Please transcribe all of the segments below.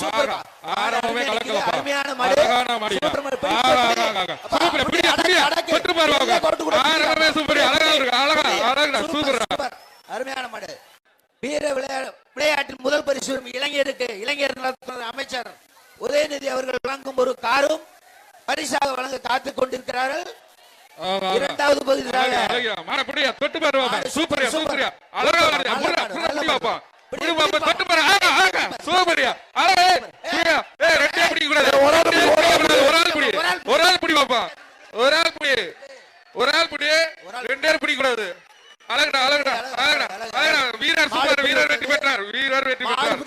சூப்பர்யா. ஆரம்பமே கலக்கலப்பா. அருமையான மாடு. அழகான மாடு. சூப்பர், பிடியா, பிடியா. ஆரம்பமே. அழகா இருக்கு, அழகா, அழகா, சூப்பர். அருமையான மாடு வீர விளையாட்டில் முதல் பரிசு இளைஞருக்கு இளைஞர் அமைச்சர் உதயநிதி அவர்கள் வழங்கும் ஒரு காரும் பரிசாக வழங்க காத்துக் கொண்டிருக்கிறார்கள். இரண்டாவது பகுதியாக தொட்டு சூப்பர்யா, சூப்பர்யா. அழகா தொட்டு பாரு. சூப்பர்யா. அழகா, ஏய். ஒரு ஆள் பிடி. ஒரு ஆள் பிடி. ஒரு ஆள் பிடி. ஒரு ஆள் பிடி. ரெண்டு பேரும் பிடிக்கக்கூடாது. அழகுடா, அழகுடா, அழகுடா, அழகுடா. வீரர் சூப்பர் வீரர் வெற்றி பெற்றார் வீரர் வெற்றி பெற்றார்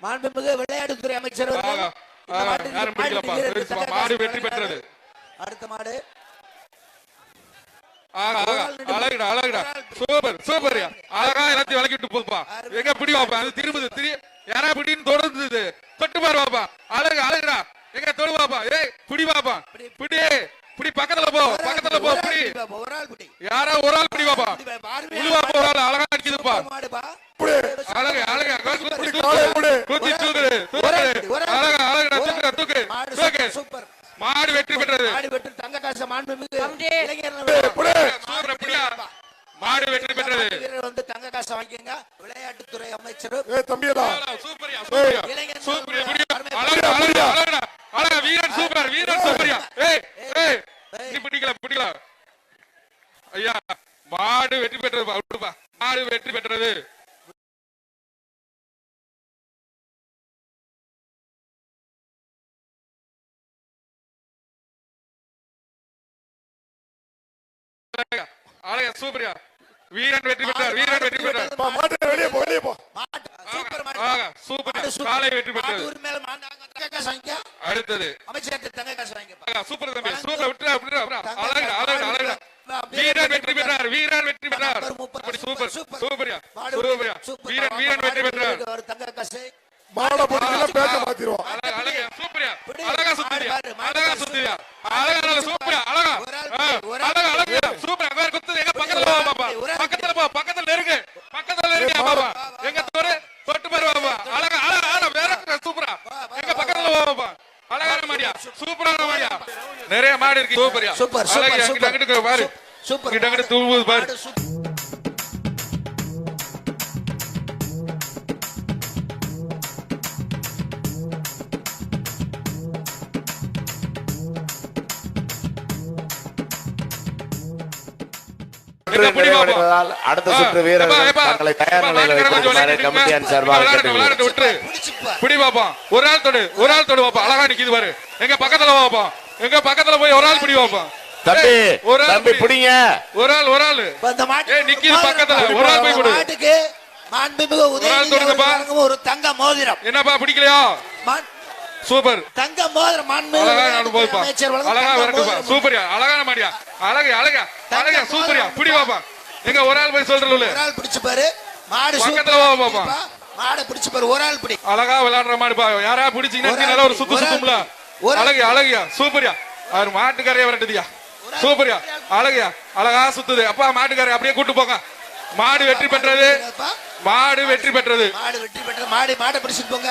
மாண்புமிகு விளையாட்டுத்துறை அமைச்சர் மாடு வெற்றி பெற்றது. அடுத்த மாடு. அழகுடா, அழகுடா. சூப்பர் சூப்பர்யா அழகா எல்லாத்தையும் விளக்கி விட்டு போதுப்பா எங்க பிடி வாப்பா? அது திரும்புது திரி யாரா பிடின்னு தொடர்ந்துது. தொட்டு பாரு வாப்பா. அழகு அழகுடா. எங்க தொடு வாப்பா. ஏய் பிடி வாப்பா. பிடி பிடி. பக்கத்துல போ பக்கத்துல போ பிடி. யாரா ஒரு ஆள் பிடி வாப்பா? அருமையான உழுவாப்பா ஒரு ஆள் அழகா அடிக்குதுப்பா. சூப்பர். அழகு அழகு. குத்தி காலை தூக்கு குத்தி தூக்கு ஒரு ஆள் தூக்கு பிடி, ஒரு ஆள் அழகா. அழகுடா ஒரு தூக்கு. தூக்கு. Super, super. மாடு வெற்றி பெற்றது. மாடு வெற்றி தங்க காசு மாண்புமிகு இளைஞர் சூப்பர் பிடியா மாடு வெற்றி பெற்றது. வந்து தங்க காசை வாங்கிக்கங்க. விளையாட்டுத்துறை அமைச்சர் தம்பியடா சூப்பர்யா சூப்பர்யா. இளைஞர் சூப்பர் நலத்துறை எப்படியா அருமை- அழகா அழகா அழகா. அழகா வீரன் சூப்பர் வீரன் சூப்பர்யா. ஏய் ஏய் நீ பிடிக்கல பிடிக்கல. ஐயா மாடு வெற்றி பெற்றது மாடு வெற்றி பெற்றது. அழகா, அழகா சூப்பர்யா. வீரன் வெற்றி பெற்றார் வீரன் வெற்றி பெற்றார். மாட்டு வெளியே போ வெளியே போ. சூப்பர். காலை வெற்றி வாங்கிக்க அடுத்தது. அழகா, சூப்பர் தம்பி. சூப்பர் விட்டுறா. அழகுடா அழகுடா அழகுடா வீரன் வெற்றி பெற்றார் வீரன் வெற்றி பெற்றார். சூப்பர் சூப்பர்யா சூப்பர்யா. வீரன் வீரன் வெற்றி பெற்றார். தங்க காசு மாடை மாத்திடுவோம். அழகா அழகா. சூப்பர்யா. அழகா சுத்தியா அழகா சுத்தியா அழகா சூப்பர்யா. அழகா அழகா அழகா சூப்பர் அங்க குத்துது எங்க பக்கத்துல வா பாப்பா பக்கத்துல போ பக்கத்துல நெருங்கு பக்கத்துல நெருங்க பாப்பா எங்க தோறு தொட்டு பாரு பாப்பா அழகா அழகா அழகா வேற சூப்பரா எங்க பக்கத்துல வா பாப்பா அழகான மாடியா சூப்பரான மாடியா நிறைய மாடு இருக்கு. சூப்பர்யா சூப்பர் சூப்பர் அங்கிட்டு பாரு. சூப்பர். அங்கிட்டு தூவுது பாரு. சூப்பர். அடுத்த சுற்று வீரர்கள் தங்களை தயார் நிலையில் வைத்திருக்குமாறு கமிட்டியான் சார்பாக கேட்டுக்கொள்கிறேன். ஒரு ஆள் தொடு ஒரு ஆள் தொடு பாப்பா அழகா நிக்குது பாரு. எங்க பக்கத்துல பாப்பா எங்க பக்கத்துல போய் ஒரு ஆள் பிடி பாப்பா தம்பி ஒரு ஆள் தம்பி பிடி. பிடிங்க. ஒரு ஆள் ஒரு ஆள். இந்த மாட்டு- ஏய், நிக்கிது மாடு- பக்கத்துல. மாடு- ஒரு ஆள் போய் கொடு. மாட்டுக்கு மாண்புமிகு உதயநிதி ஒரு தங்க மோதிரம். என்னப்பா பிடிக்கலையா? சூப்பர். தங்க மோதிரம் மாண்புமிகு அழகா அமைச்சர் அழகா விரட்டுப்பா. சூப்பரியா. அழகான மாடியா. அழகா அழகா. அழகா சூப்பரியா. பிடி பாப்பா எங்க ஒரு ஆள் போய் சொல்றல ஒரு ஆள் பிடிச்சு பாரு. மாடு பக்கத்துல வா பாப்பா. மாடை பிடிச்சு பாரு. ஒரு ஆள் பிடி. அழகா விளையாடுற மாதிரி பா யாரா பிடிச்சீங்கன்னா நல்லா ஒரு சுத்து சுத்தும்ல. ஆள் அழகியா அழகியா சூப்பரியா. அவர் மாட்டுக்காரையா விரட்டுதியா. சூப்பரியா. அழகியா. அழகா சுத்துது. அப்பா மாட்டுக்காரை அப்படியே கூட்டு போங்க. மாடு வெற்றி பெற்றது. மாடு வெற்றி பெற்றது. மாடு வெற்றி பெற்ற மாடு மாடை பிடிச்சிட்டு போங்க.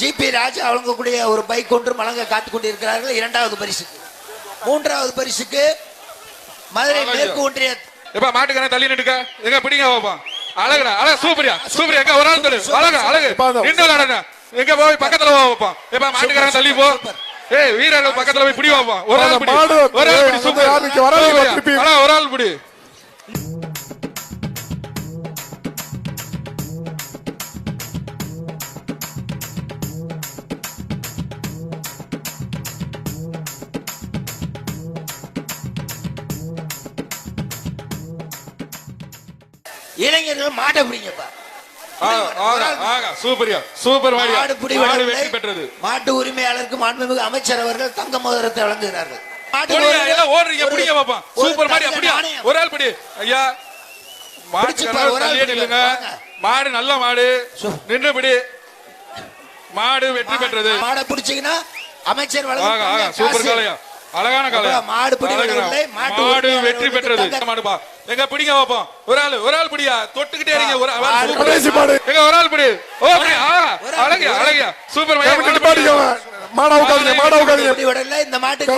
ஜிபி ராஜா வழங்கக்கூடிய ஒரு பைக் ஒன்று வழங்க காத்துக் கொண்டிருக்கிறார்கள். இரண்டாவது பரிசுக்கு. மூன்றாவது பரிசுக்கு மதுரை அழகு. மேற்கு ஒன்றிய எப்பா மாட்டுக்காரன் தள்ளி நிட்டுக்க எங்க பிடிங்க பாப்பா. அழகுடா அழகா சூப்பரியா சூப்பரியா. எங்க ஒரு ஆள் தள்ளு அழகா அழகு. நின்று எங்க போய் பக்கத்துல போ வைப்போம் எப்பா மாட்டுக்காரன் தள்ளி போ. ஏய் வீரர்கள் பக்கத்துல போய் பிடி வைப்போம் ஒரு ஆள் பிடி ஒரு ஆள் பிடி சூப்பர் யாருக்கு வராது. திருப்பி. அழகா, ஒரு ஆள் பிடி இளைஞர்கள் மாட்டை பிடிங்கப்பா சூப்பர்யா சூப்பர் மாடு பிடி மாடு. வெற்றி பெற்றது. மாட்டு உரிமையாளருக்கு மாண்புமிகு அமைச்சர் அவர்கள் தங்க மோதிரத்தை வழங்குகிறார்கள். ஓடுறீங்க பிடிங்க பாப்பா சூப்பர் நாணயம். ஒரு ஆள் பிடி. ஐயா. மாடு நல்ல மாடு. சு- நின்று பிடி. மாடு வெற்றி பெற்றது. மாடை பிடிச்சீங்கன்னா அமைச்சர் சூப்பர். காளையா அழகான காலை அப்பா, மாடு மாடு வெற்றி பெற்றது. மாடுப்பா எங்க பிடிங்க பாப்போம். ஒரு ஆள் ஒரு ஆள் பிடியா? தொட்டுக்கிட்டே இருங்க. ஒரு. எங்க ஒரு ஆள் பிடி. ஓ அப்படி ஆ ஒரு ஆள் அழகியா அழகியா. சூப்பர் மாடா உட்காதீங்க மாடா உட்காதீங்க இந்த மாட்டுக்கு.